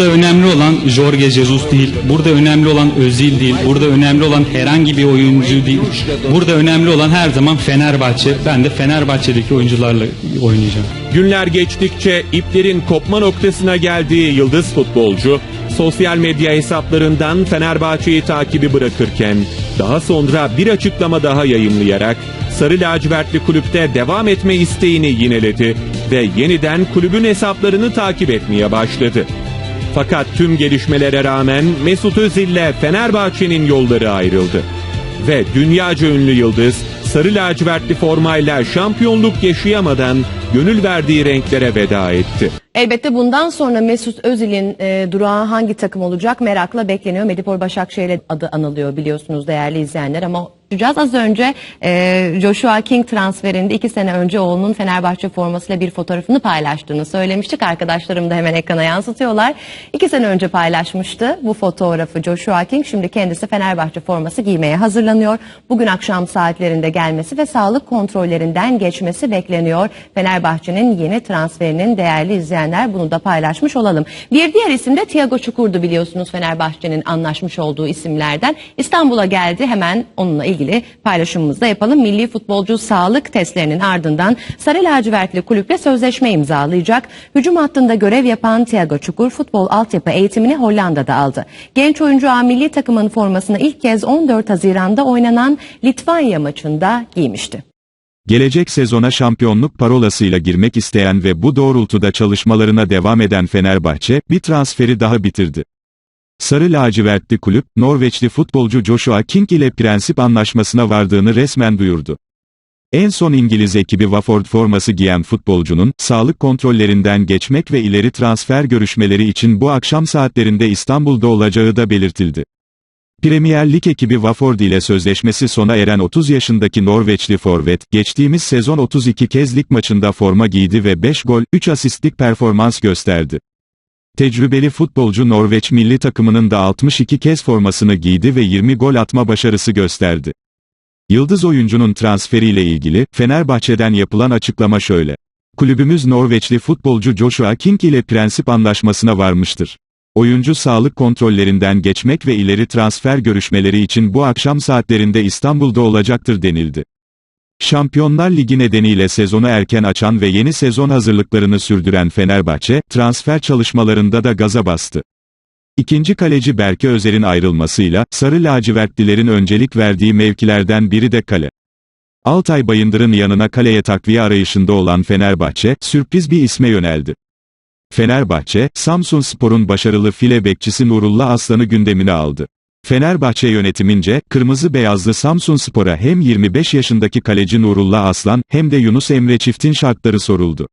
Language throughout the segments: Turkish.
Burada önemli olan Jorge Jesus değil. Burada önemli olan Özil değil. Burada önemli olan herhangi bir oyuncu değil. Burada önemli olan her zaman Fenerbahçe. Ben de Fenerbahçe'deki oyuncularla oynayacağım. Günler geçtikçe iplerin kopma noktasına geldiği yıldız futbolcu, sosyal medya hesaplarından Fenerbahçe'yi takibi bırakırken, daha sonra bir açıklama daha yayımlayarak Sarı Lacivertli kulüpte devam etme isteğini yineledi ve yeniden kulübün hesaplarını takip etmeye başladı. Fakat tüm gelişmelere rağmen Mesut Özil'le Fenerbahçe'nin yolları ayrıldı. Ve dünyaca ünlü yıldız sarı lacivertli formayla şampiyonluk yaşayamadan gönül verdiği renklere veda etti. Elbette bundan sonra Mesut Özil'in e, durağı hangi takım olacak merakla bekleniyor. Medipol Başakşehir adı anılıyor biliyorsunuz değerli izleyenler ama Göreceğiz. Az önce e, Joshua King transferinde iki sene önce oğlunun Fenerbahçe formasıyla bir fotoğrafını paylaştığını söylemiştik. Arkadaşlarım da hemen ekrana yansıtıyorlar. İki sene önce paylaşmıştı bu fotoğrafı Joshua King. Şimdi kendisi Fenerbahçe forması giymeye hazırlanıyor. Bugün akşam saatlerinde gelmesi ve sağlık kontrollerinden geçmesi bekleniyor. Fenerbahçe'nin yeni transferinin değerli izleyenler bunu da paylaşmış olalım. Bir diğer isim de Thiago Çukur'du biliyorsunuz Fenerbahçe'nin anlaşmış olduğu isimlerden. İstanbul'a geldi hemen onunla ilgili paylaşımımızı da yapalım. Milli futbolcu sağlık testlerinin ardından Sarı Lacivertli kulüple sözleşme imzalayacak. Hücum hattında görev yapan Thiago Çukur futbol altyapı eğitimini Hollanda'da aldı. Genç oyuncu A milli takımın formasını ilk kez 14 Haziran'da oynanan Litvanya maçında giymişti. Gelecek sezona şampiyonluk parolasıyla girmek isteyen ve bu doğrultuda çalışmalarına devam eden Fenerbahçe, bir transferi daha bitirdi. Sarı lacivertli kulüp, Norveçli futbolcu Joshua King ile prensip anlaşmasına vardığını resmen duyurdu. En son İngiliz ekibi Watford forması giyen futbolcunun, sağlık kontrollerinden geçmek ve ileri transfer görüşmeleri için bu akşam saatlerinde İstanbul'da olacağı da belirtildi. Premier Lig ekibi Watford ile sözleşmesi sona eren 30 yaşındaki Norveçli forvet, geçtiğimiz sezon 32 kez lig maçında forma giydi ve 5 gol, 3 asistlik performans gösterdi. Tecrübeli futbolcu Norveç milli takımının da 62 kez formasını giydi ve 20 gol atma başarısı gösterdi. Yıldız oyuncunun transferiyle ilgili, Fenerbahçe'den yapılan açıklama şöyle. Kulübümüz Norveçli futbolcu Joshua King ile prensip anlaşmasına varmıştır. Oyuncu sağlık kontrollerinden geçmek ve ileri transfer görüşmeleri için bu akşam saatlerinde İstanbul'da olacaktır denildi. Şampiyonlar Ligi nedeniyle sezonu erken açan ve yeni sezon hazırlıklarını sürdüren Fenerbahçe, transfer çalışmalarında da gaza bastı. İkinci kaleci Berke Özer'in ayrılmasıyla, Sarı lacivertlilerin öncelik verdiği mevkilerden biri de kale. Altay Bayındır'ın yanına kaleye takviye arayışında olan Fenerbahçe, sürpriz bir isme yöneldi. Fenerbahçe, Samsun Spor'un başarılı file bekçisi Nurullah Aslan'ı gündemine aldı. Fenerbahçe yönetimince, kırmızı beyazlı Samsun Spor'a hem 25 yaşındaki kaleci Nurullah Aslan, hem de Yunus Emre çiftin şartları soruldu.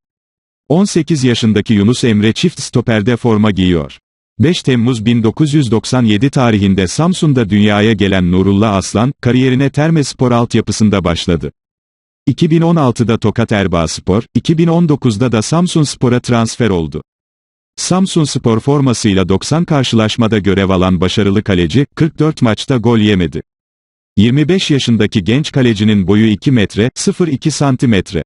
18 yaşındaki Yunus Emre çift stoperde forma giyiyor. 5 Temmuz 1997 tarihinde Samsun'da dünyaya gelen Nurullah Aslan, kariyerine Terme Spor altyapısında başladı. 2016'da Tokat Erbaa Spor, 2019'da da Samsun Spor'a transfer oldu. Samsun Spor formasıyla 90 karşılaşmada görev alan başarılı kaleci, 44 maçta gol yemedi. 25 yaşındaki genç kalecinin boyu 2 metre, 0,2 santimetre.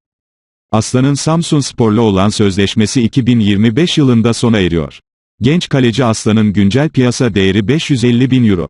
Aslan'ın Samsun Spor'la olan sözleşmesi 2025 yılında sona eriyor. Genç kaleci Aslan'ın güncel piyasa değeri 550 bin euro.